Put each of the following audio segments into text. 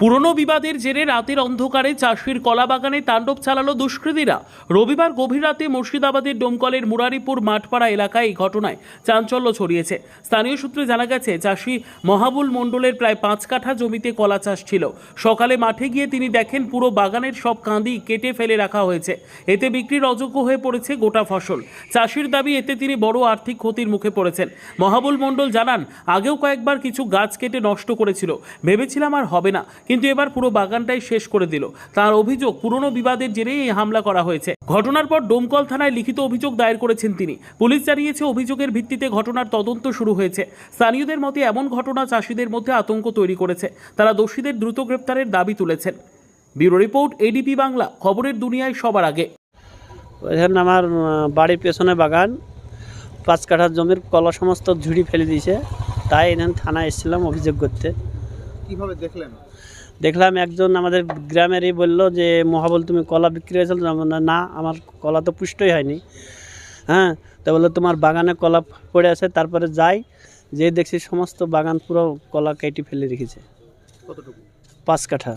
পুরনো বিবাদের জেরে রাতের অন্ধকারে চাষির কলা বাগানে তাণ্ডব চালালো দুষ্কৃতীরা। রবিবার গভীর রাতে মুর্শিদাবাদের ডোমকলের মুরারিপুর মাঠপাড়া এলাকায় এই ঘটনায় চাঞ্চল্য ছড়িয়েছে। স্থানীয় সূত্রে জানা গেছে, চাষি মহাবুল মণ্ডলের প্রায় পাঁচ কাঠা জমিতে কলা চাষ ছিল। সকালে মাঠে গিয়ে তিনি দেখেন, পুরো বাগানের সব কাঁদি কেটে ফেলে রাখা হয়েছে। এতে বিক্রির অযোগ্য হয়ে পড়েছে গোটা ফসল। চাষির দাবি, এতে তিনি বড় আর্থিক ক্ষতির মুখে পড়েছেন। মহাবুল মণ্ডল জানান, আগেও কয়েকবার কিছু গাছ কেটে নষ্ট করেছিল। ভেবেছিলাম আর হবে না। কিন্তু এবার পুরো বাগানটাই শেষ করে দিল। তার অভিযোগ পুরনো বিবাদের জেরেই এই হামলা করা হয়েছে। ঘটনার পর ডোমকল থানায় লিখিত অভিযোগ দায়ের করেছেন তিনি। পুলিশ জানিয়েছে অভিযোগের ভিত্তিতে ঘটনার তদন্ত শুরু হয়েছে। স্থানীয়দের মতে এমন ঘটনা চাষিদের মধ্যে আতঙ্ক তৈরি করেছে। তারা দোষীদের দ্রুত গ্রেপ্তারের দাবি তুলেছেন। ব্যুরো রিপোর্ট এডিপি বাংলা খবরের দুনিয়ায় সবার আগে। এখানে আমার বাড়ির পেছনে বাগান। পাঁচ কাঠা জমির কলা সমস্ত ঝুড়ি ফেলে দিয়েছে। তাই এখানে থানায় এসেছিলাম অভিযোগ করতে। কীভাবে দেখলেন? দেখলাম একজন আমাদের গ্রামেরই বলল যে মহাবল তুমি কলা বিক্রি হয়েছিল? না আমার কলা তো পুষ্টই হয়নি। হ্যাঁ তা বলল তোমার বাগানে কলা পড়ে আছে তারপরে যাই। যে দেখছি সমস্ত বাগান পুরো কলা কেটে ফেলে রেখেছে। কতটুকু? পাঁচ কাঠা।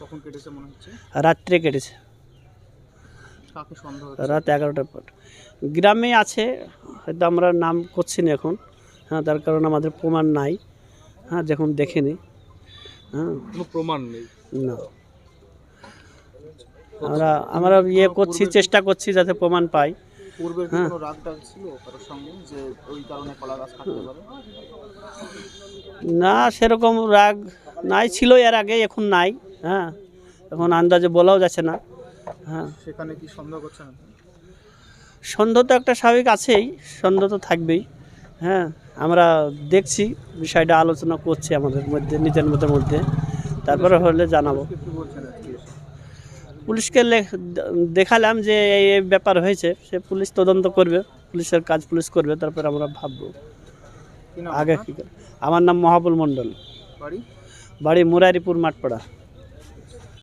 কখন কেটেছে মনে হচ্ছে? রাত্রে কেটেছে। রাত এগারোটার পর। গ্রামে আছে হয়তো আমরা নাম করছি না এখন। হ্যাঁ তার কারণ আমাদের প্রমাণ নাই। হ্যাঁ যখন দেখিনি হ্যাঁ। কোনো প্রমাণ নেই। না। আমরা আমরা ইয়ে করছি চেষ্টা করছি যাতে প্রমাণ পাই। পূর্বের কি হ্যাঁ। কোনো রাগ ছিল কারোর সঙ্গে যে ওই কারণে কলা গাছ কাটতে পারে? না সেরকম রাগ নাই ছিল এর আগে এখন নাই হ্যাঁ। এখন আন্দাজে বলাও যাচ্ছে না হ্যাঁ। সেখানে কি সন্দেহ করছেন সন্দেহ তো একটা স্বাভাবিক আছেই সন্দেহ তো থাকবেই হ্যাঁ। আমরা দেখছি বিষয়টা আলোচনা করছি আমাদের মধ্যে নিজের মধ্যে মধ্যে। তারপরে হলে জানাব? পুলিশকে দেখালাম যে এই ব্যাপার হয়েছে সে পুলিশ তদন্ত করবে পুলিশের কাজ পুলিশ করবে তারপর আমরা ভাববো। আগে? কী আমার নাম মহাবুল মণ্ডল। বাড়ি? বাড়ি মুরারিপুর মাঠপাড়া।